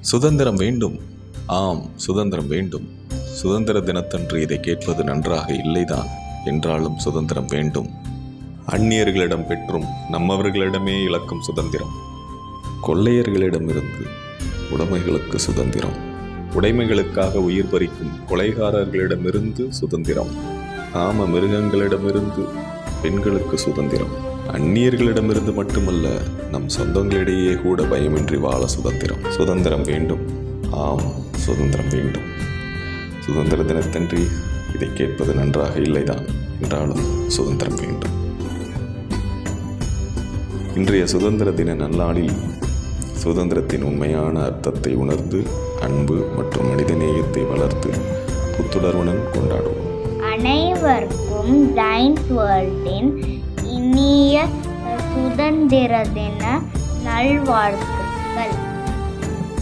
சுதந்திரம் வேண்டும். ஆம் சுதந்திரம் வேண்டும். சுதந்திர தினத்தன்று இதை கேட்பது நன்றாக இல்லைதான். என்றாலும் சுதந்திரம் வேண்டும். அந்நியர்களிடம் பெற்றும் நம்மவர்களிடமே இழக்கும் சுதந்திரம். கொள்ளையர்களிடமிருந்து உடைமைகளுக்கு சுதந்திரம். உடைமைகளுக்காக உயிர் பறிக்கும் கொலைகாரர்களிடமிருந்து சுதந்திரம். காம மிருகங்களிடமிருந்து பெண்களுக்கு சுதந்திரம். அந்நியர்களிடமிருந்து மட்டுமல்ல நம் சொந்தங்களிடையே கூட பயமின்றி வாழ சுதந்திரம். சுதந்திரம் வேண்டும். ஆம் சுதந்திரம் வேண்டும். சுதந்திர தினத்தன்றி இதை கேட்பது நன்றாக இல்லைதான். என்றாலும் சுதந்திரம் வேண்டும். இன்றைய சுதந்திர தின நல்லாளில் சுதந்திரத்தின் உண்மையான அர்த்தத்தை உணர்ந்து அன்பு மற்றும் மனிதநேயத்தை வளர்த்து புத்துணர்வுடன் கொண்டாடுவோம். அனைவருக்கும் வேர்ல்டின் இனிய சுதந்திர தின நல்வாழ்த்துக்கள்.